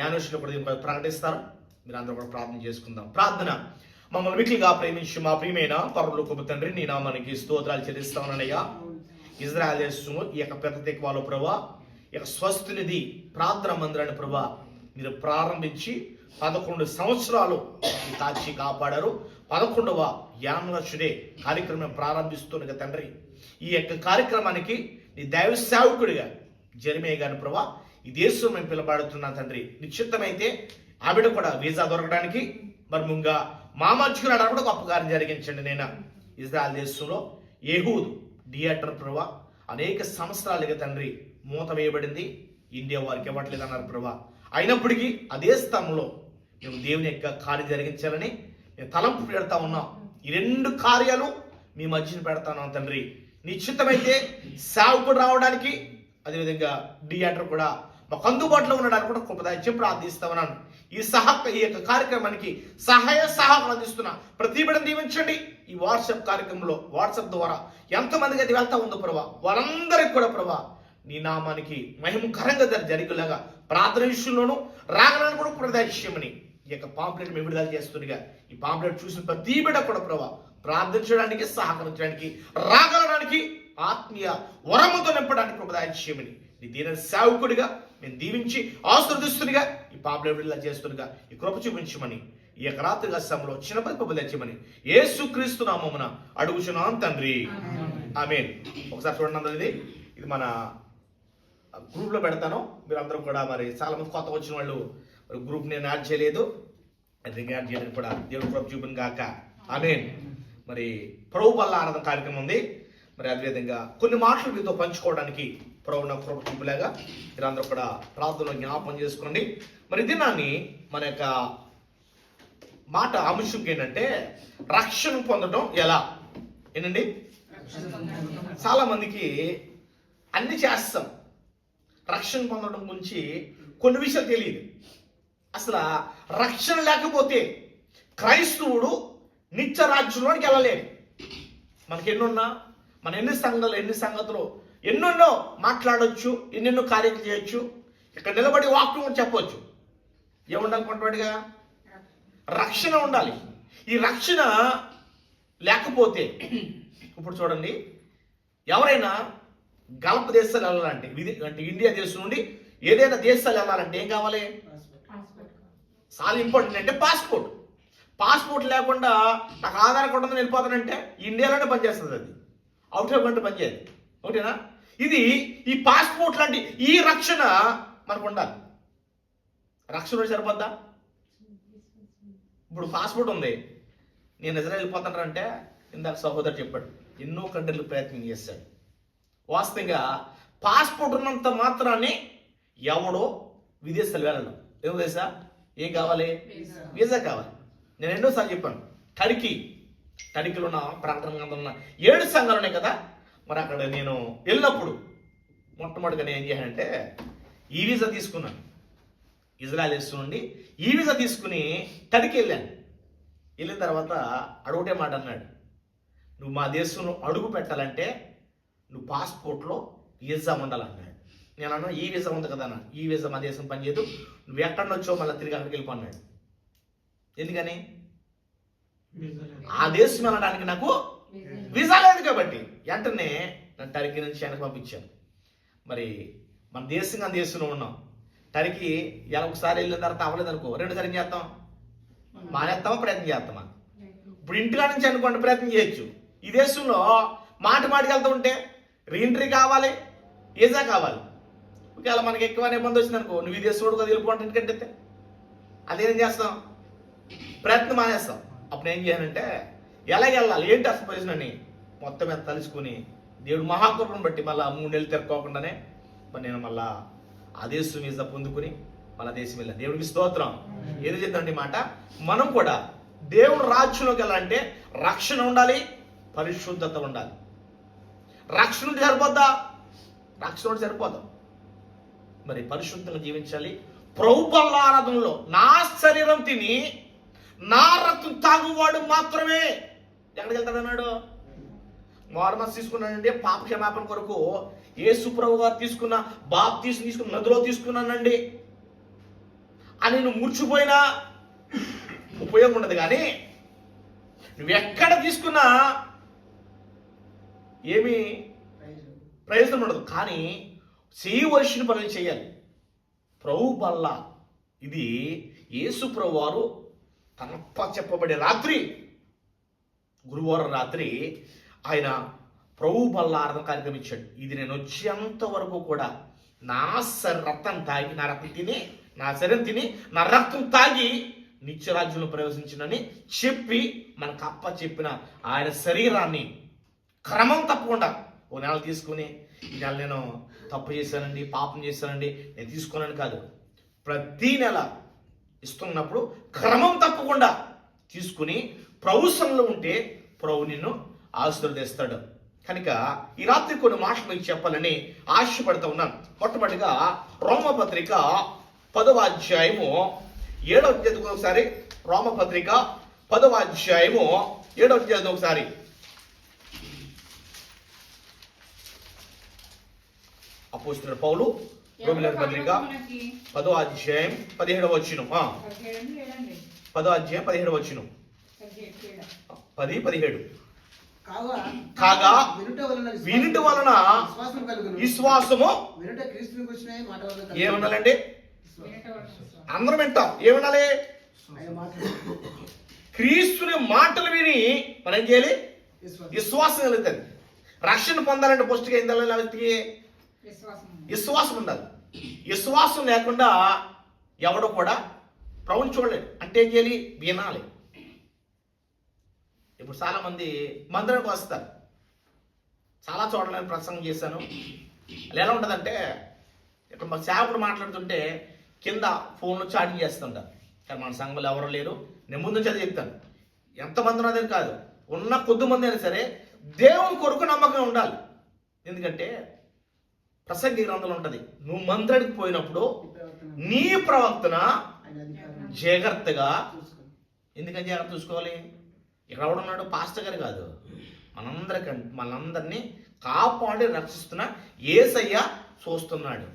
యానుషులు కూడా దీనిపై ప్రకటిస్తారు? మీరు అందరూ కూడా ప్రార్థన చేసుకుందాం. ప్రార్థన మమ్మల్ని మిక్కిలిగా ప్రేమించి మా ప్రియమైన పరలోకపు తండ్రి నీ నామానికి స్తోత్రాలు చెల్లిస్తామనయ్యా ఇజ్రాయల్ దేశము ఈ యొక్క పెద్ద తెక్వాలు ప్రభా ఈ యొక్క స్వస్థునిధి ప్రార్థన మందిరాన్ని ప్రభా మీరు ప్రారంభించి పదకొండు సంవత్సరాలు కాచి కాపాడారు. పదకొండవ యానలక్షుడే కార్యక్రమం ప్రారంభిస్తున్న తండ్రి. ఈ యొక్క కార్యక్రమానికి నీ దైవ సేవకుడిగా జరిమే గారి ప్రభా ఈ దేశం మేము పిలబడుతున్నా తండ్రి. నిశ్చితమైతే ఆవిడ కూడా వీసా దొరకడానికి. మరి ముంగా మా మధ్యకు రావడానికి కూడా గొప్ప కార్యం జరిగించండి నేను. ఇజ్రాయల్ దేశంలో ఏహూద్ థియేటర్ ప్రభా అనేక సంవత్సరాలుగా తండ్రి మూత వేయబడింది. ఇండియా వారికి ఇవ్వట్లేదు అన్నారు ప్రభా. అయినప్పటికీ అదే స్థలంలో మేము దేవుని యొక్క కార్యం జరిగించాలని మేము తలంపు పెడతా ఉన్నాం. ఈ రెండు కార్యాలు మీ మధ్యన పెడతాను తండ్రి. నిశ్చితమైతే సేవకుడు రావడానికి అదేవిధంగా థియేటర్ కూడా మాకు అందుబాటులో ఉండడానికి కూడా కృపదాయిత్యం ప్రార్థిస్తామన్నాను ఈ సహ ఈ యొక్క కార్యక్రమానికి సహాయ సహాయం అందిస్తున్న ప్రతి బిడ్డను దీవించండి. ఈ వాట్సాప్ కార్యక్రమంలో వాట్సాప్ ద్వారా ఎంతమందికి అది వెళ్తా ఉందో ప్రభా వాళ్ళందరికీ కూడా ప్రభా నీ నామానికి మహిమకరంగా జరిగేలాగా ప్రార్థన విషయంలోనూ రాగలను కూడా ప్రదర్శించమని ఈ యొక్క పాంప్లెట్ మేము విడుదల చేస్తుండగా ఈ పాంప్లెట్ చూసిన ప్రతి బిడ్డ కూడా ప్రభా ప్రార్థించడానికి సహకరించడానికి రాగలడానికి ఆత్మీయ వరముతో నింపడానికి ప్రదాయించమని నీ దీని సేవకుడిగా నేను దీవించి ఆశ్రదిస్తునిగా ఈ పాంప్లెట్ విడుదల చేస్తుండగా ఈ కృప చూపించమని ఈ యొక్క రాత్రి సమయంలో చిన్న పది తెచ్చమని యేసుక్రీస్తు నామమున అడుగుచున్నాం తండ్రి. ఆమేన్. ఒకసారి చూడండి అందరూ ఇది. ఇది మన గ్రూప్లో పెడతాను. మీరు అందరూ కూడా మరి చాలా మంది కొత్త వచ్చిన వాళ్ళు మరి గ్రూప్ నేను యాడ్ చేయలేదు. రింగ్ యాడ్ చేయడానికి కూడా దేవుడు కృప చూపిన గాక ఆమేన్. మరి ప్రభు వల్ల ఆనందం కార్యక్రమం ఉంది. మరి అదేవిధంగా కొన్ని మాటలు మీతో పంచుకోవడానికి ప్రభు నా కృప చూపులాగా మీరందరూ కూడా ప్రార్థనలో జ్ఞాపకం చేసుకోండి. మరి దినాన్ని మన యొక్క మాట అంశం ఏంటంటే రక్షణ పొందడం ఎలా? ఏంటండి? చాలా మందికి అన్ని చేస్తాం. రక్షణ పొందడం గురించి కొన్ని విషయాలు తెలియదు. అసలు రక్షణ లేకపోతే క్రైస్తవుడు నిత్య రాజ్యంలోనికి వెళ్ళలేడు. మనకి ఎన్నున్నా మన ఎన్ని సంఘాలు ఎన్ని సంగతులు ఎన్నెన్నో మాట్లాడవచ్చు ఎన్నెన్నో కార్యాలు చేయొచ్చు ఇక్కడ నిలబడి వాక్యం చెప్పవచ్చు ఏముండాలనుకుంటున్నాడుగా రక్షణ ఉండాలి. ఈ రక్షణ లేకపోతే ఇప్పుడు చూడండి ఎవరైనా గల్ఫ్ దేశాలు వెళ్ళాలంటే అంటే ఇండియా దేశం నుండి ఏదైనా దేశాలు వెళ్ళాలంటే ఏం కావాలి? చాలా ఇంపార్టెంట్ అంటే పాస్పోర్ట్. పాస్పోర్ట్ లేకుండా నాకు ఆధార్ కార్డు ఉందని వెళ్ళిపోతానంటే ఇండియాలోనే పనిచేస్తుంది అది. అవుట్ ఆఫ్ కంట్రీ పనిచేయదు. ఓకేనా? ఇది ఈ పాస్పోర్ట్ లాంటి ఈ రక్షణ మనకు ఉండాలి. రక్షణ సరిపోద్దా? ఇప్పుడు పాస్పోర్ట్ ఉంది. నేను ఇజ్రాయల్ వెళ్ళిపోతానంటే ఇందాక సహోదరు చెప్పాడు ఎన్నో కంట్రీలు ప్రయత్నం చేశాడు. వాస్తవంగా పాస్పోర్ట్ ఉన్నంత మాత్రాన్ని ఎవడో విదేశాలు వెళ్ళడం ఏమో తెలుసా? ఏం కావాలి? వీసా కావాలి. నేను ఎన్నోసార్లు చెప్పాను టర్కీ టర్కీలో ఉన్న ప్రకటన గ్రంథంలో ఉన్న ఏడు సంఘాలు ఉన్నాయి కదా మరి అక్కడ నేను వెళ్ళినప్పుడు మొట్టమొదటిగా నేను ఏం చేశానంటే ఈ వీసా తీసుకున్నాను. ఇజ్రాయల్ దేశం నుండి ఈ వీసా తీసుకుని టర్కీ వెళ్ళాను. వెళ్ళిన తర్వాత అడుగుటే మాట అన్నాడు. నువ్వు మా దేశంలో అడుగు పెట్టాలంటే నువ్వు పాస్పోర్ట్లో వీసా ఉండాలన్నాడు నేను అన్నా ఈ వీసా ఉంది కదా అన్న ఈ వీసా మా దేశం పనిచేయదు నువ్వు ఎక్కడ వచ్చో మళ్ళీ తిరిగి అక్కడికి వెళ్ళిపోన్నాడు ఎందుకని? ఆ దేశం వెళ్ళడానికి నాకు వీసా లేదు కాబట్టి. వెంటనే నన్ను టర్కీ నుంచి వెనక్కి పంపించాను మరి మన దేశంగా దేశంలో ఉన్నాం టర్కీ ఎలా ఒకసారి వెళ్ళిన తర్వాత అవ్వలేదు అనుకో రెండుసారి ఏం చేస్తాం? మానేస్తామా ప్రయత్నం చేస్తామా? ఇప్పుడు ఇంటికా నుంచి అనుకోండి ప్రయత్నం చేయొచ్చు. ఈ దేశంలో మాట మాటికి వెళ్తూ ఉంటే రీఎంట్రీ కావాలి ఏజా కావాలి. ఒకవేళ మనకి ఎక్కువ ఇబ్బంది వచ్చింది అనుకో నువ్వు ఈ దేశంలో కదా వెళ్ళిపోండి ఎందుకంటే అదేం చేస్తాం? ప్రయత్నం మానేస్తాం. అప్పుడు ఏం చేయాలంటే ఎలాగెళ్ళాలి? ఏంటి అసలు పొజిషన్ అని మొత్తం మీద తలుచుకుని దేవుడు మహాకృపను బట్టి మళ్ళీ మూడు నెలలు తిరగకోకుండానే మరి నేను మళ్ళా ఆ దేశం మీద పొందుకుని మన దేశం వెళ్ళాను. దేవుడికి స్తోత్రం. ఏది చెప్తానండి మాట? మనం కూడా దేవుడు రాజ్యంలోకి వెళ్ళాలంటే రక్షణ ఉండాలి పరిశుద్ధత ఉండాలి. రక్షణ ఉంటే సరిపోద్దా? రక్షణ ఉంటే సరిపోదా. మరి పరిశుద్ధంగా జీవించాలి. ప్రభుత్వాల ఆరాధనలో నా శరీరం తిని నా రక్తం తాగువాడు మాత్రమే. ఎక్కడికి వెళ్తాడన్నాడు మార్మస్ తీసుకున్నానండి పాప క్షమాపణ కొరకు యేసు ప్రభు గారు తీసుకున్న బాప్ తీసు తీసుకున్న నదిలో తీసుకున్నానండి. అని నువ్వు మూర్చిపోయినా ఉపయోగం ఉండదు కానీ నువ్వు ఎక్కడ తీసుకున్నా ఏమి ప్రయోజనం ఉండదు. కానీ చేయవలసిన పనులు చేయాలి ప్రభు వల్ల ఇది యేసు ప్రభు వారు తనప్ప చెప్పబడే రాత్రి గురువారం రాత్రి ఆయన ప్రభు బల్ల ఆరాధన కార్యక్రమం ఇచ్చాడు. ఇది నేను వచ్చేంత వరకు కూడా నా స- రక్తం తాగి నా రక్తం తిని నా శరీరం తిని నా రక్తం తాగి నిత్యరాజ్యంలో ప్రవేశించినని చెప్పి మనకు అప్ప చెప్పిన ఆయన శరీరాన్ని క్రమం తప్పకుండా ఓ నెల తీసుకుని ఈ నెల నేను తప్పు చేశానండి పాపం చేశానండి నేను తీసుకోనని కాదు. ప్రతి నెల ఇస్తున్నప్పుడు క్రమం తప్పకుండా తీసుకుని ప్రభుత్వంలో ఉంటే ప్రభు నిన్ను ఆశీర్వదిస్తాడు కనుక ఈ రాత్రి కొన్ని మాటలు మీకు చెప్పాలని ఆశపడుతూ ఉన్నాను. మొట్టమొదటిగా రోమపత్రిక పదవ అధ్యాయము ఏడవ అధ్యాయం ఒకసారి. రోమపత్రిక పదవ అధ్యాయము ఏడవ అధ్యాయం ఒకసారి. అపోస్తున్న పౌలు పత్రిక పదో అధ్యాయం పదిహేడవ వచ్చిన పదో అధ్యాయం పదిహేడవ వచ్చిన. పది పదిహేడు. కాగా కాగా వినుట వలన వినుట వలన విశ్వాసం కలుగును. విశ్వాసము వినుట క్రీస్తుని గురించిన మాట వలన ఏముండాలండి. అందరం వింటాం. ఏముండాలి? క్రీస్తుని మాటలు విని మనం ఏం చేయాలి? విశ్వాసం. విశ్వాసం కలుగుతుంది. రక్షణ పొందాలంటే ఫస్ట్గా ఏం తెల్లాలి వ్యక్తికి? విశ్వాసం ఉండాలి. విశ్వాసం లేకుండా ఎవడు కూడా ప్రభుని చూడలేడు. అంటే ఏం చేయాలి? వినాలి. ఇప్పుడు చాలా మంది మందిరానికి వస్తారు. చాలా చోట్ల నేను ప్రసంగం చేశాను. అది ఎలా ఉంటుందంటే ఇక్కడ మా సేవకుడు మాట్లాడుతుంటే కింద ఫోన్లో చాటింగ్ చేస్తుంటారు. కానీ మన సంఘంలో ఎవరు లేరు. నేను ముందు నుంచి అది చెప్తాను. ఎంతమంది ఉన్నదని కాదు. ఉన్న కొద్ది మంది అయినా సరే దేవుని కొరకు నమ్మకం ఉండాలి. ఎందుకంటే ప్రసంగి గ్రంథంలో ఉంటది నువ్వు మందిరానికి పోయినప్పుడు ప్రవర్తన నీ అధికారం జాగ్రత్తగా ఎందుకని జాగ్రత్త చూసుకోవాలి? ఇక్కడ ఎవడున్నాడు పాస్టర్ గారు కాదు. మనందరికం మనందరినీ కాపాడి రక్షిస్తున్న ఏసయ్య చూస్తున్నాడు.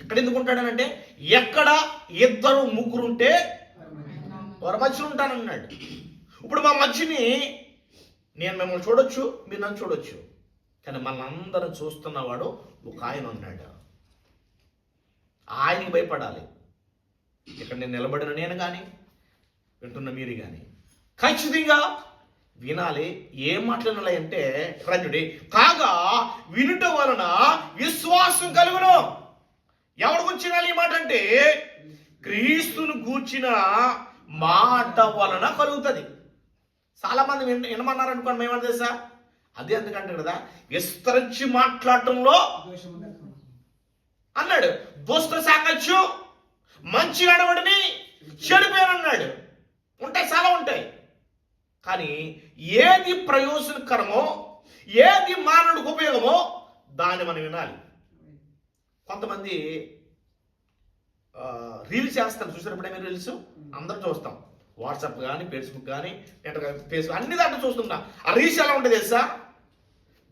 ఇక్కడ ఎందుకు ఉంటాడనంటే ఎక్కడ ఇద్దరు ముగ్గురు ఉంటే వారి మధ్యలో ఉంటానన్నాడు ఇప్పుడు మా మధ్యని నేను మిమ్మల్ని చూడొచ్చు మీరు నన్ను చూడొచ్చు. కానీ మనందరం చూస్తున్నవాడు ఒక ఆయన ఉన్నాడు. ఆయనకి భయపడాలి. ఇక్కడ నేను నిలబడిన నేను కానీ వింటున్న మీరు కానీ ఖచ్చితంగా వినాలి. ఏం మాట్లాడాలి అంటే రంజుడి కాగా వినుట వలన విశ్వాసం కలుగును. ఎవరి గురించి వినాలి ఈ మాట అంటే క్రీస్తును గూర్చిన మాట వలన కలుగుతుంది. చాలా మంది విన వినమన్నారు అనుకోండి మేమని తెలుసా? అదే ఎందుకంటే కదా విస్తరించి మాట్లాడటంలో అన్నాడు దుష్ట సాకచ్చు మంచి నడవడిని చెడిపోయానన్నాడు. ఉంటాయి చాలా ఉంటాయి. కానీ ఏది ప్రయోజనకరమో ఏది మానవుడికి ఉపయోగమో దాన్ని మనం వినాలి. కొంతమంది రీల్స్ చేస్తారు. చూసారు ఎప్పుడైనా రీల్స్? అందరం చూస్తాం. వాట్సాప్ కానీ ఫేస్బుక్ కానీ ఫేస్బుక్ అన్ని దాంట్లో చూస్తుంటాం. ఆ రీల్స్ ఎలా ఉంటుంది తెలుసా?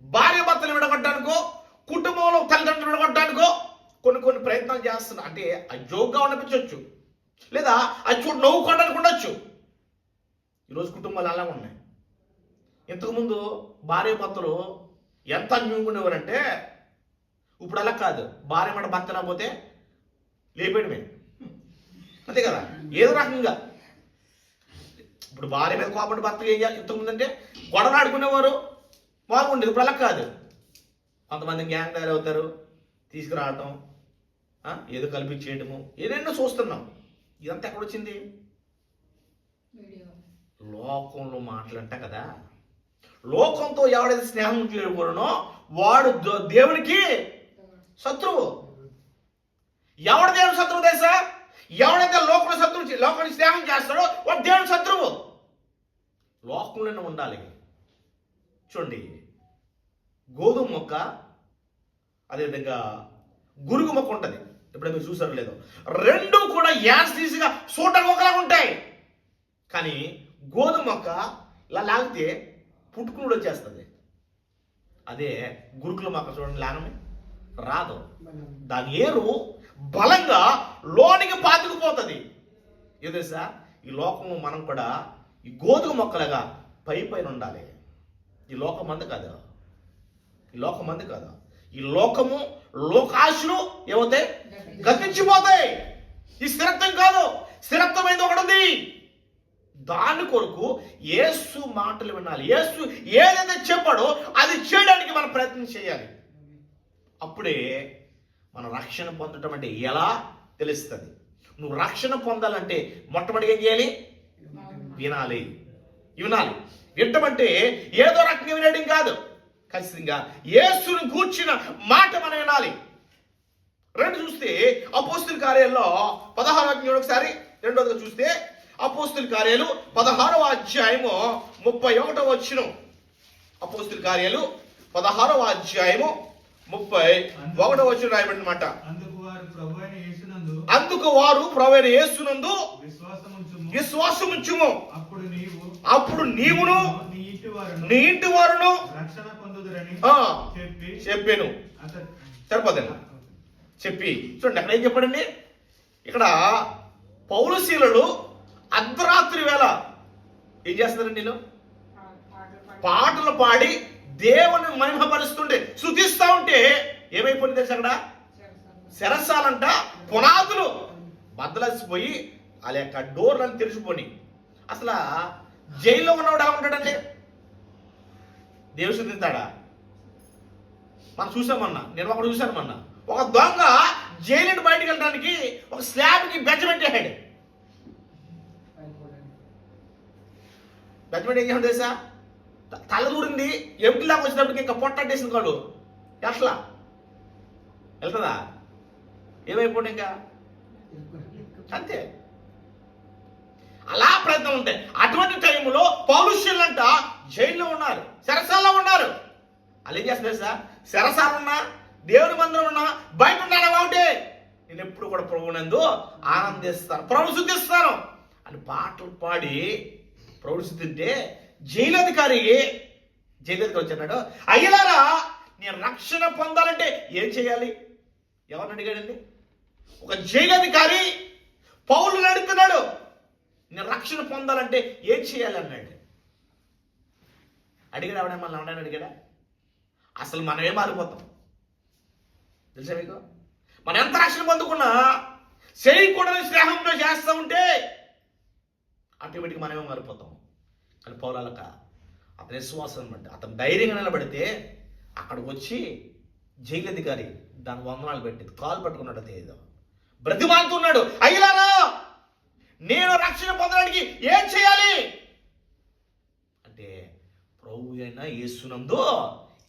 భార్య భర్తలు విడగొట్టడానికో కుటుంబంలో తల్లిదండ్రులు విడగొట్టడానికో కొన్ని కొన్ని ప్రయత్నాలు చేస్తున్నా. అంటే అది జోక్గా అనిపించవచ్చు లేదా అది చూడు నవ్వుకోవడానికి ఉండొచ్చు. ఈరోజు కుటుంబాలు అలా ఉన్నాయి. ఇంతకుముందు భార్య భర్తలు ఎంత అన్యూకునేవారంటే ఇప్పుడు అలా కాదు. భార్య మాట భర్త రాకపోతే లేపేయడమే. అంతే కదా? ఏదో రకంగా. ఇప్పుడు భార్య మీద కోపడి భర్త చేయాలి? ఇంతకుముందు అంటే గొడవలు ఆడుకునేవారు. బాగుండేది ఇప్పుడు అలా కాదు. కొంతమంది గ్యాంగ్ తయారవుతారు తీసుకురావటం ఏదో కల్పించేయటము. ఏదైనా చూస్తున్నాం. ఇదంతా ఎక్కడొచ్చింది? వీడియో. లోకంలో మాట్లాడట కదా. లోకంతో ఎవడైతే స్నేహం చేయకూడనో వాడు దేవునికి శత్రువు. ఎవడు దేవుని శత్రువు తెలుసా? ఎవడైతే లోకంలో శత్రువు చే- లోకానికి స్నేహం చేస్తాడో వాడు దేవుని శత్రువు. లోకంలోనే ఉండాలి. చూడండి గోధుమ మొక్క అదేవిధంగా గురుగు మొక్క ఉంటుంది. ఇప్పుడు మీరు చూసారో లేదో. రెండు కూడా యాస్టీస్గా సూట మొక్కలాగా ఉంటాయి. కానీ గోధుమ మొక్క ఇలా లాగితే పుట్టుకునుడు వచ్చేస్తుంది. అదే గురుకుల మొక్క చూడండి లాగమే రాదు. దాని ఏరు బలంగా లోనికి పాతుకుపోతుంది. ఏదో తెలుసా? ఈ లోకము మనం కూడా ఈ గోధుమ మొక్కలుగా పై పైన ఉండాలి. ఈ లోకం మంది కాదు. ఈ లోకం మంది కాదు. ఈ లోకము లోకాశులు ఏమవుతాయి? గతించిపోతాయి. ఈ స్థిరత్వం కాదు. స్థిరత్వమైంది ఒకటి ఉంది. దాని కొరకు ఏసు మాటలు వినాలి. యేసు ఏదైతే చెప్పాడో అది చేయడానికి మనం ప్రయత్నం చేయాలి. అప్పుడే మన రక్షణ పొందటం అంటే ఎలా తెలుస్తుంది? నువ్వు రక్షణ పొందాలంటే మొట్టమొదటిగా ఏం చేయాలి? వినాలి. వినాలి. వింటమంటే ఏదో రకంగా వినడం కాదు. ఖచ్చితంగా యేసును కూర్చిన మాట మనం వినాలి. రెండు చూస్తే అపోస్తుల కార్యాల్లో పదహారు ఒకసారి రెండోదిగా చూస్తే అపోస్తుల కార్యాలు పదహారవ అధ్యాయము ముప్పై ఒకటో వచ్చిన అపోస్తుల కార్యాలు పదహారవ అధ్యాయము ముప్పై ఒకటో వచ్చిన రాయబడిన మాట అందుకు వారు ప్రభు అయిన యేసునందు విశ్వాసముంచుము. అప్పుడు నీవు అప్పుడు నీవును నీ ఇంటి వారును చెప్పాను. సరిపోదండి చెప్పి. చూడండి అక్కడ ఏం చెప్పండి ఇక్కడ పౌరశీలలు అర్ధరాత్రి వేళ ఏం చేస్తున్నారండి నేను పాటలు పాడి దేవుని మహిమపరుస్తుంటే శృతిస్తా ఉంటే ఏమైపోయింది తెలుసు అక్కడ? శరసాలంట పునాదులు. బద్దలసిపోయి వాళ్ళ యొక్క డోర్లను తెరిచిపోయి అసలు జైల్లో ఉన్నవాడు ఎలా ఉంటాడండి? దేవుడు శుద్ధిస్తాడా మనం చూసామన్నా నేను ఒకటి చూశాను మొన్న. ఒక దొంగ జైలు బయటకు వెళ్ళడానికి ఒక స్లాబ్కి బెంచ్ పెట్టేసాడు జడ్జ్మెంట్ ఏం చేయడం తెలుసా? త- తల దూరింది ఎంటిలాగా వచ్చినప్పటికి ఇంకా పొట్టేసింది కాడు. ఎట్లా? వెళ్తుందా? ఏమైపోండి ఇంకా? అంతే. అలా ప్రయత్నం ఉంటాయి అటువంటి టైంలో పౌరుషులంట జైల్లో ఉన్నారు శరసాల్లో ఉన్నారు. వాళ్ళు ఏం చేస్తారు సార్ ఉన్నా దేవుని మందిరం ఉన్నా బయట ఉన్నాడు కాబట్టి నేను ఎప్పుడు కూడా ప్రభునందు ఆనందిస్తాను ప్రభు శుద్ధిస్తాను అని పాటలు పాడి ప్రభు తింటే జైలు అధికారి జైలు అధికారి వచ్చాడు అయ్యలారా నేను రక్షణ పొందాలంటే ఏం చేయాలి? ఎవరిని అడిగాడండి? ఒక జైలు అధికారి పౌరులు అడుగుతున్నాడు నేను రక్షణ పొందాలంటే ఏం చేయాలి? అన్నాడు. అడిగాడు అవడే మళ్ళీ అవడానికి అడిగాడా? అసలు మనమే మారిపోతాం? తెలుసా మీకు? మనం ఎంత రక్షణ పొందుకున్నా చేయకూడని స్నేహంలో చేస్తూ ఉంటే ఆటోమేటిక్గా మనమే మారిపోతాం? కానీ పౌరాలక అతని విశ్వాసం అనమాట. అతను ధైర్యంగా నిలబడితే అక్కడికి వచ్చి జైలు అధికారి దాని వందనాలు పెట్టింది కాలు పట్టుకున్నాడు అది ఏదో. బ్రతిమాలుతున్నాడు. అయ్యారా నేను రక్షణ పొందడానికి ఏం చేయాలి? అంటే ప్రభు అయిన యేసునందు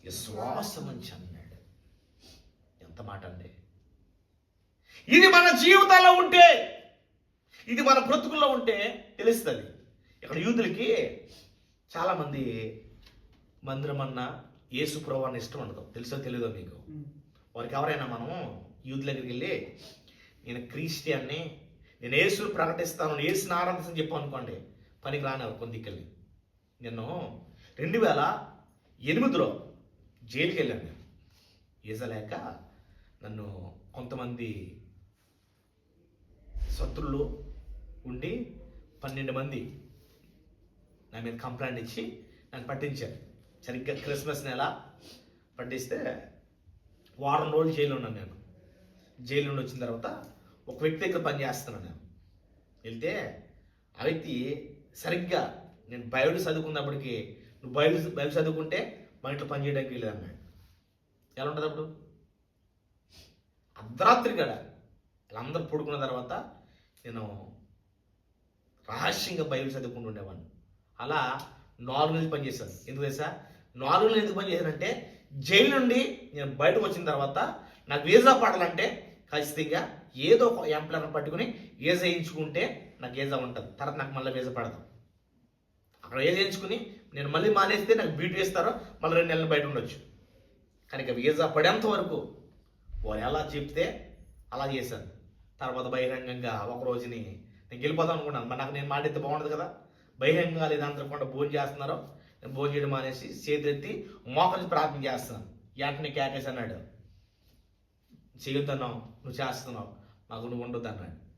విశ్వాసం అని అన్నాడు. ఎంత మాట అండి? ఇది మన జీవితాల్లో ఉంటే ఇది మన బ్రతుకుల్లో ఉంటే తెలుస్తుంది. ఇక్కడ యూతులకి చాలామంది మందిరం అన్న యేసు ప్రభు అన్న ఇష్టం ఉండదు. తెలుసో తెలియదో మీకు? వారికి ఎవరైనా మనం యూత్ దగ్గరికి వెళ్ళి నేను క్రిస్టియన్ని నేను యేసుని ప్రకటిస్తాను యేసుని ఆరాధిస్తాను చెప్పాను అనుకోండి. పనికి రానివారు కొన్ని దిక్కెళ్ళి. నేను రెండు వేల ఎనిమిదిలో జైలుకి వెళ్ళాను నేను. ఈజలేక నన్ను కొంతమంది శత్రులు ఉండి పన్నెండు మంది నా మీద కంప్లైంట్ ఇచ్చి నన్ను పట్టించారు. సరిగ్గా క్రిస్మస్ నెల పట్టిస్తే వారం రోజులు జైలు ఉన్నాను నేను. జైలు నుండి వచ్చిన తర్వాత ఒక వ్యక్తి దగ్గర పనిచేస్తున్నాను నేను. వెళ్తే ఆ వ్యక్తి సరిగ్గా నేను బయలు చదువుకున్నప్పటికీ నువ్వు బయలు బయలు చదువుకుంటే మా ఇంట్లో పని చేయడానికి వెళ్ళేది ఎలా ఉంటుంది అప్పుడు? అర్ధరాత్రి కాడ వీళ్ళందరూ పడుకున్న తర్వాత నేను రహస్యంగా బైబిల్ చదువుకుంటూ ఉండేవాడిని. అలా నాలుగు నెలలు పనిచేశాను ఎందుకు తెలుసా? నాలుగు నెలలు ఎందుకు పనిచేశానంటే జైలు నుండి నేను బయటకు వచ్చిన తర్వాత నాకు వీసా పడాలంటే ఖచ్చితంగా ఏదో ఒక ఎంప్లాయర్ పట్టుకుని వీసా వేయించుకుంటే నాకు వీసా ఉంటుంది. తర్వాత నాకు మళ్ళీ వీసా పడదు. అక్కడ వీసా వేయించుకుని నేను మళ్ళీ మానేస్తే నాకు బీట్ వేస్తారో మళ్ళీ రెండు నెలలు బయట ఉండొచ్చు. కనుక వీసా పడేంత వరకు వాళ్ళు ఎలా చెప్తే అలా చేశాను తర్వాత బహిరంగంగా ఒక రోజుని నేను గెలిపోదాం అనుకున్నాను. మరి నాకు నేను మాటిస్తే బాగుండదు కదా. బహిరంగంగా లేదా భోజనం చేస్తున్నారో నేను భోజనం చేయడం అనేసి చేతులెత్తి మోకరించి ప్రార్థన చేస్తున్నాను వెంటనే కేకేసి అన్నాడు. చేయొద్దన్నావు నువ్వు చేస్తున్నావు. మాకు నువ్వు ఉండొద్దు అన్నాడు.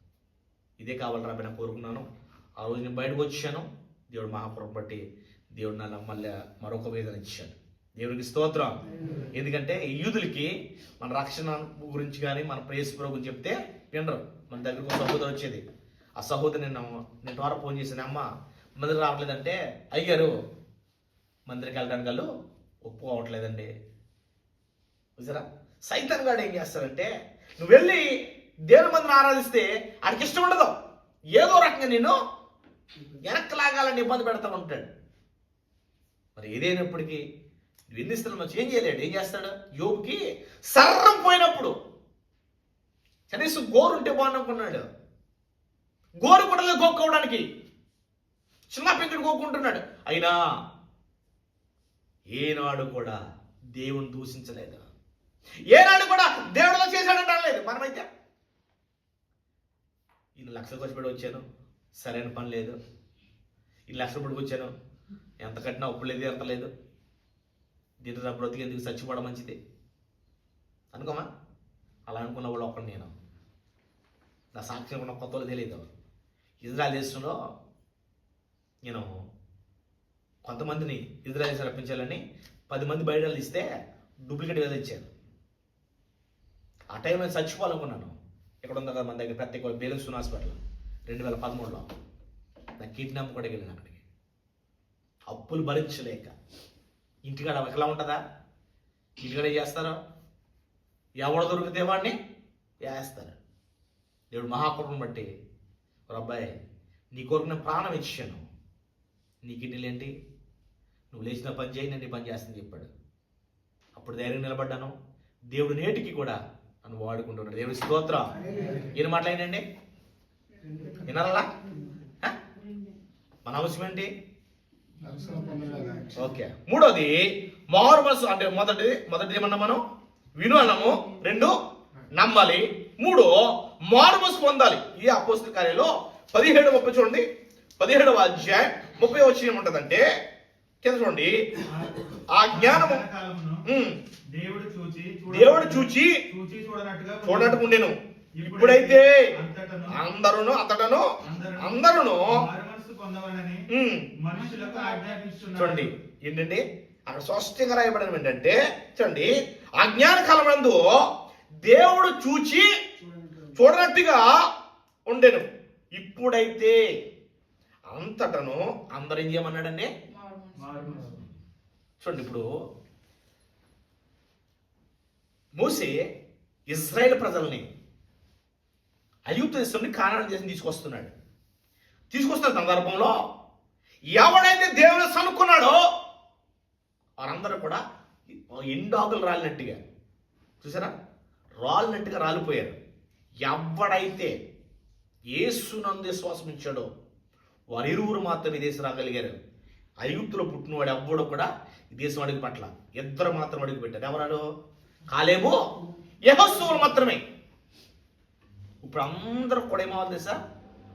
ఇదే కావాలి రా నేను కోరుకున్నాను. ఆ రోజు నేను బయటకు వచ్చాను. దేవుడు మహాపురం బట్టి దేవుడు నన్ను మళ్ళీ మరొక వేదన ఇచ్చాడు. దేవుడికి స్తోత్రం. ఎందుకంటే యూదులకి మన రక్షణ గురించి కానీ మన ప్రేస్ గురించి చెప్తే వినరు. మన దగ్గరకు సహోదరు వచ్చేది. ఆ సహోదరు నేను నేను ద్వారా ఫోన్ చేశాను అమ్మ మందిరం రావట్లేదంటే అయ్యారు మందిరికి వెళ్ళడానికి వాళ్ళు ఒప్పుకోవట్లేదండి. చూసారా? సైతం గాడు ఏం చేస్తారంటే నువ్వు వెళ్ళి దేవుని మందిని ఆరాధిస్తే ఆడికి ఇష్టం ఉండదు. ఏదో రకంగా నేను వెనక్కి లాగాలని ఇబ్బంది పెడతా ఉంటాడు. మరి ఏదైనప్పటికీ నువ్వు ఎన్ని ఇస్తున్నావు మంచి ఏం చేయలేడు. ఏం చేస్తాడు? యోగుకి సర్రం పోయినప్పుడు కనీసం గోరు ఉంటే బాగున్ననుకున్నాడు గోరు కూడా గోక్కోవడానికి చిన్న పెంకుడు కోకుంటున్నాడు. అయినా ఏనాడు కూడా దేవుని దూషించలేదు. ఏనాడు కూడా దేవుడిలో చేశాడని అనలేదు. మనమైతే ఈయన లక్షలు ఖర్చు పెట్టి వచ్చాను. సరైన పని లేదు. ఈ లక్షలు పడికి వచ్చాను. ఎంత కట్టినా అప్పు లేదు ఎంత లేదు. దీంట్లో బ్రతికి ఎందుకు చచ్చిపోవడం మంచిది? అనుకోమా? అలా అనుకున్న వాళ్ళు ఒక్కడు నేను. నా సాక్ష్యం ఉన్న కొత్త వాళ్ళు తెలియదు. ఇజ్రాయల్ దేశంలో నేను కొంతమందిని ఇజ్రాయల్ రప్పించాలని పది మంది బయటలు ఇస్తే డూప్లికేట్ వేద ఇచ్చాను ఆ టైంలో నేను చచ్చిపోవాలనుకున్నాను. ఇక్కడ ఉంది కదా మన దగ్గర? ప్రత్యేక బేలసూన్ హాస్పిటల్ రెండు వేల పదమూడులో. నా కిడ్నాప్ కూడా వెళ్ళాను అక్కడికి. అప్పులు భరించలేక. ఇంటికాడ ఒకలా ఉంటుందా? ఇంటికాడ చేస్తారా చేస్తారు? ఎవడు దొరికితే వాడిని వేస్తారు. దేవుడు మహాకృపను బట్టి ఒక అబ్బాయి నీ కొరకు నేను ప్రాణం ఇచ్చాను. నీ కిడ్నీలు ఏంటి? నువ్వు లేచిన పని చేయి నేను పని చేస్తాను చెప్పాడు. అప్పుడు ధైర్యం నిలబడ్డాను. దేవుడు నేటికి కూడా నన్ను వాడుకుంటున్నాడు దేవుడి స్తోత్ర. ఏం మాట్లాడినండి వినాలా మన అవసరం ఏంటి? ఓకే. మూడోది మారు మనసు అంటే మొదటి మొదటిది ఏమన్నా మనం? విను అన్నాము. రెండు నమ్మాలి. మూడు మారు మనసు పొందాలి. ఈ అపోస్తుల కార్యంలో పదిహేడు ముప్పై చూడండి. పదిహేడవ అధ్యాయం ముప్పై వచ్చి ఏముంటదంటే కింద చూడండి. ఆ జ్ఞానము దేవుడు చూచి దేవుడు చూచి చూచి చూడనట్టుగా ఉండేను. ఇప్పుడైతే అందరును అతడను అందరును చూడండి ఏంటండి అక్కడ స్పష్టంగా రాయబడిన ఏంటంటే చూడండి అజ్ఞాన కాలమందు దేవుడు చూచి చూడనట్టుగా ఉండెను. ఇప్పుడైతే అంతటను అందరు ఏం చేయమన్నాడండి? చూడండి ఇప్పుడు. మోసే ఇజ్రాయెల్ ప్రజల్ని అయుక్త దేశం కారణం చేసి దేశం తీసుకొస్తున్నాడు. తీసుకొస్తున్న సందర్భంలో ఎవడైతే దేవుని సనుక్కున్నాడో వారందరూ కూడా ఎండాకులు రాలినట్టుగా చూసారా? రాలినట్టుగా రాలిపోయారు. ఎవడైతే ఏసునందు విశ్వాసం ఇచ్చాడో వారి ఇరువురు మాత్రమే దేశం రాగలిగారు. అయుక్తులు పుట్టినవాడు అవ్వడు కూడా ఈ దేశం అడుగు పట్ల ఇద్దరు మాత్రం అడుగు పెట్టారు. ఎవరాడు? కాలేమో యహస్సువులు మాత్రమే. ఇప్పుడు అందరూ కూడా ఏమవుతుంది సార్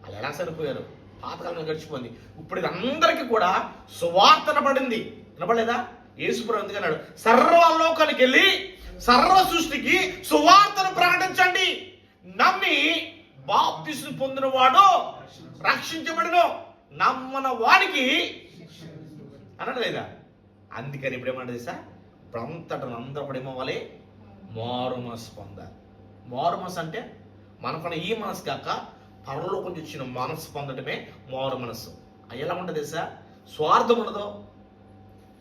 వాళ్ళు ఎలా సరిపోయారు? పాతకాలం గడిచిపోయింది. ఇప్పుడు ఇది అందరికీ కూడా సువార్త పడింది వినపడలేదా యేసుప్రభు ఎందుకన్నాడు సర్వలోకానికి వెళ్ళి సర్వ సృష్టికి సువార్తను ప్రకటించండి. నమ్మి బాప్తిస్ను పొందిన రక్షించబడను. నమ్మన వాడికి అనడం లేదా? అందుకని ఇప్పుడు ఏమన్నా తెలుసా? ఇప్పుడు అందరూ కూడా ఏమవ్వాలి? మారు మనసు పొందాలి మారు మనసు అంటే మనకున్న ఈ మనసు కాక పరలోకం నుంచి వచ్చిన మనసు పొందడమే మారు మనసు అవి ఎలా ఉంటుంది తెలుసా? స్వార్థం ఉండదు.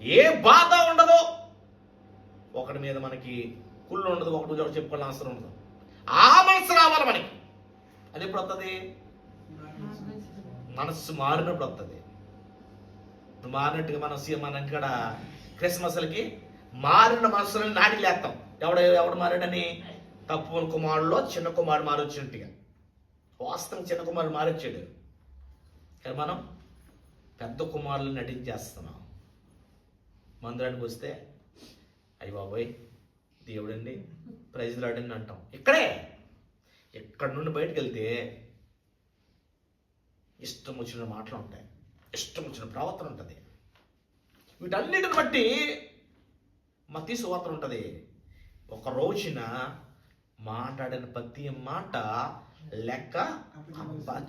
ఏ బాధ ఉండదు. ఒకటి మీద మనకి కుళ్ళు ఉండదు ఒకటి మీద ఒకటి చెప్పుకోవాలని అవసరం ఉండదు. ఆ మనసు రావాలి మనకి. అది ఎప్పుడు వస్తుంది మనస్సు మారినప్పుడు వస్తుంది మారినట్టుగా మనం మన ఇంటికాడ క్రిస్మస్లకి మారిన మనసులను నాటి లేస్తాం ఎవడ ఎవడు మారాడని? తప్పు కుమారులో చిన్న కుమారుడు మారొచ్చినట్టుగా వాస్తవం చిన్న కుమారుడు మారొచ్చాడు. కానీ మనం పెద్ద కుమారులు నటించేస్తున్నాం. మందిరానికి వస్తే అయ్యి బాబోయ్ దేవుడండి ప్రైజ్ రాడని అంటాం. ఇక్కడే! ఇక్కడ నుండి బయటకు వెళ్తే ఇష్టం వచ్చిన మాటలు ఉంటాయి. ఇష్టం వచ్చిన ప్రవర్తన ఉంటుంది. వీటన్నిటిని బట్టి మతి సువార్తలు ఉంటుంది. ఒక రోజున మాట్లాడిన ప్రతి మాట లెక్క అబ్బా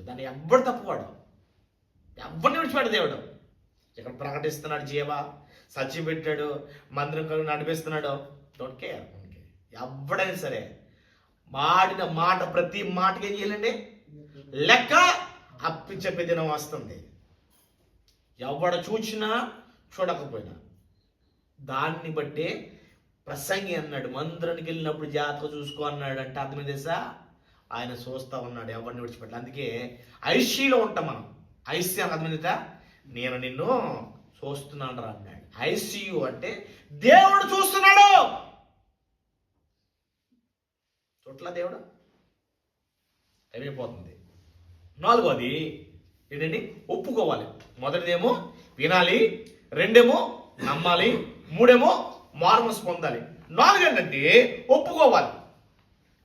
దాన్ని ఎవ్వడు తప్పుకోడు ఎవరిని విడిచిపెట్ట దేవుడు. ఇక్కడ ప్రకటిస్తున్నాడు జీవ. సచ్చి పెట్టాడు. మందిరం నడిపిస్తున్నాడు. డోంట్ కేర్ ఎవడైనా సరే మాడిన మాట ప్రతి మాటకి ఏం చేయాలండి? లెక్క అప్పించే దినం వస్తుంది. ఎవడ చూచినా చూడకపోయినా దాన్ని బట్టే ప్రసంగి అన్నాడు. మందిరానికి వెళ్ళినప్పుడు జాతక చూసుకో అన్నాడు అంటే అర్థం తెలుసా? ఆయన చూస్తా ఉన్నాడు ఎవరిని విడిచిపెట్టాలి. అందుకే ఐసీలో ఉంటాం మనం. ఐసీ అని అర్థమైందా నేను నిన్ను చూస్తున్నాను రా అన్నాడు. ఐసీయు అంటే దేవుడు చూస్తున్నాడు. చుట్ల దేవుడు? అయిపోతుంది నాలుగోది ఏంటండి? ఒప్పుకోవాలి. మొదటిదేమో వినాలి రెండేమో నమ్మాలి మూడేమో మార్మస్ పొందాలి. నాలుగేంటంటే ఒప్పుకోవాలి.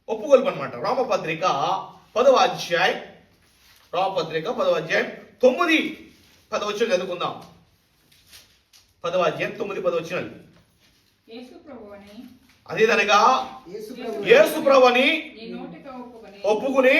ఒప్పుకోలు అనమాట రామపత్రిక పదవ అధ్యాయం రామపత్రిక పదవ అధ్యాయం తొమ్మిది పదవచ్చు చదువుకుందాం. పదవ అధ్యాయం తొమ్మిది పదవచ్చు అదేదనగా యేసు ప్రభు యేసు ప్రభు అని నీ నోటితో ఒప్పుకొని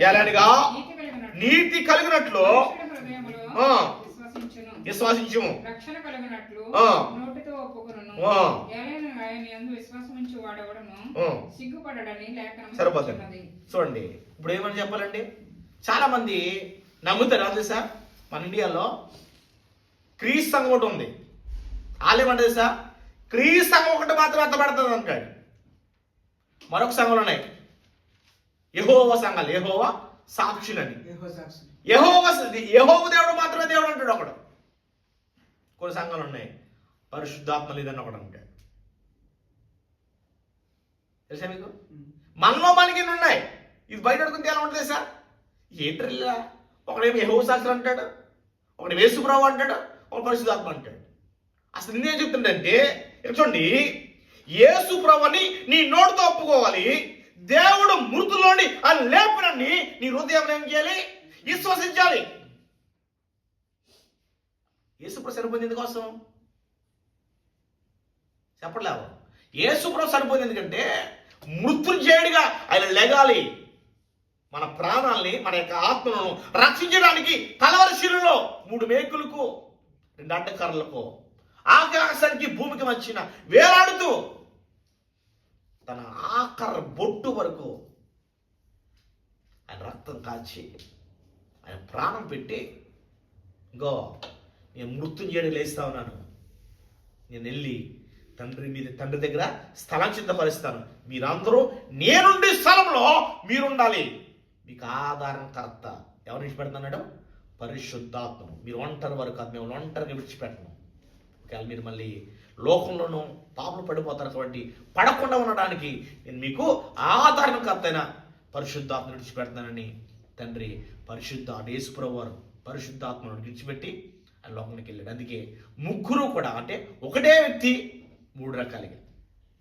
ఎలానగా నీతి కలిగినట్లు నీతి కలిగినట్లు మనుషుడి హృదయములో ఆ. విశ్వసించును. విశ్వాసించము. రక్షణ కలిగినట్లు ఆ. నోటితో ఒప్పుకొనును. ఆ. ఏలైనగా ఆయన యందు విశ్వాసం ఉంచి వాడెవడను ఆ. సిగ్గుపడడని లేఖనం సరిపోతుంది. చూడండి ఇప్పుడు ఏమని చెప్పాలండి? చాలా మంది నమ్ముతారు అది సార్ మన ఇండియాలో క్రీస్ సంఘం ఒకటి ఉంది. వాళ్ళేమంటారు సార్ క్రీస్ సంఘం ఒకటి మాత్రం అంత పడుతుంది అంటాడు మరొక సంఘాలు ఉన్నాయి. యహోవ సంఘాలు. యహోవ సాక్షులని. యెహోవా యహోవ యహోవ దేవుడు మాత్రమే దేవుడు అంటాడు ఒకడు. కొన్ని సంఘాలు ఉన్నాయి. పరిశుద్ధాత్మ లేదని ఒకడు అంటాడు తెలుసా మీకు? మనలో మనకి ఉన్నాయి? ఇది బయట అడుగుతుంటే ఎలా ఉంటుంది సార్ ఏంటల్లా ఒకడేమో యహో శాస్త్రం అంటాడు. ఒకటి వేసుప్రభు అంటాడు ఒక పరిశుధాత్మ అంటాడు. అసలు నేనేం చెప్తుంటే చూడండి యేసు ప్రభుని నీ నోటితో ఒప్పుకోవాలి దేవుడు మృతులోని ఆ లేపనని నీ హృదయం ఏం చేయాలి? విశ్వసించాలి. యేసుప్రభు సరిపోయింది ఎందుకోసం? చెప్పలేవు యేసుప్రభు సరిపోయింది ఎందుకంటే చేయడిగా ఆయన లెగాలి. మన ప్రాణాల్ని మన యొక్క ఆత్మలను రక్షించడానికి కలవరి శిలులో మూడు మేకులకు రెండు అడ్డకర్రలకు ఆకాశానికి భూమికి వచ్చిన వేలాడుతూ తన ఆఖర బొట్టు వరకు ఆయన రక్తం కాచి ఆయన ప్రాణం పెట్టి ఇంకో నేను మృత్యుంజయుడి లేస్తా ఉన్నాను. నేను వెళ్ళి తండ్రి మీద తండ్రి దగ్గర స్థలం సిద్ధపరుస్తాను మీరందరూ నేనుండే స్థలంలో మీరుండాలి. మీకు ఆధారణకర్త ఎవరు విడిచిపెడుతున్నాడు పరిశుద్ధాత్మను. మీరు ఒంటరి వరకు కాదు మేము ఒంటరిగా విడిచిపెట్టను. ఒకవేళ మీరు మళ్ళీ లోకంలోనూ పాపలు పడిపోతారు కాబట్టి పడకుండా ఉండడానికి నేను మీకు ఆధారణకర్త అయిన పరిశుద్ధాత్మను విడిచిపెడతానని తండ్రి పరిశుద్ధ యేసుప్రభువారు పరిశుద్ధాత్మను విడిచిపెట్టి ఆ లోకంలోకి వెళ్ళాడు. అందుకే ముగ్గురు కూడా అంటే ఒకటే వ్యక్తి మూడు రకాలుగా.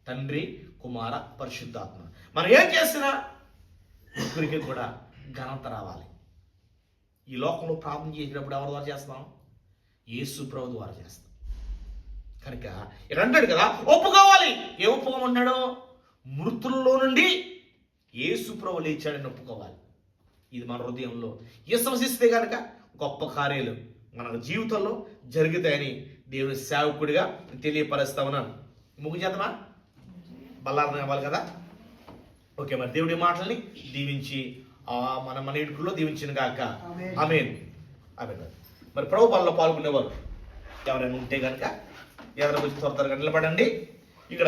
తండ్రి కుమార పరిశుద్ధాత్మ. మనం ఏం చేసినా ముగ్గురికి కూడా ఘనత రావాలి. ఈ లోకంలో ప్రార్థన చేసినప్పుడు ఎవరి ద్వారా చేస్తాం యేసు ప్రభు ద్వారా చేస్తాం కనుక ఇక్కడ అంటాడు కదా ఒప్పుకోవాలి ఏ ఒప్పుకోమన్నాడు మృతుల్లో నుండి యేసు ప్రభు లేచాడని ఒప్పుకోవాలి. ఇది మన హృదయంలో విశ్వసిస్తే కనుక గొప్ప కార్యాలు మన జీవితంలో జరుగుతాయని దేవుని సేవకుడిగా తెలియపరుస్తా ఉన్నాను ముగ్గు చేద్దామా బల్లారం అవ్వాలి కదా? ఓకే మరి దేవుడి మాటల్ని దీవించి ఆ మన మన ఇడుకుల్లో దీవించిన గాక. ఆమేన్. ఆమెన్. ఆమెన్. మరి ప్రభు పనుల్లో పాల్గొనేవారు ఎవరైనా ఉంటే కనుక ఎవరైనా వచ్చి త్వర నిలబడండి. ఇక్కడ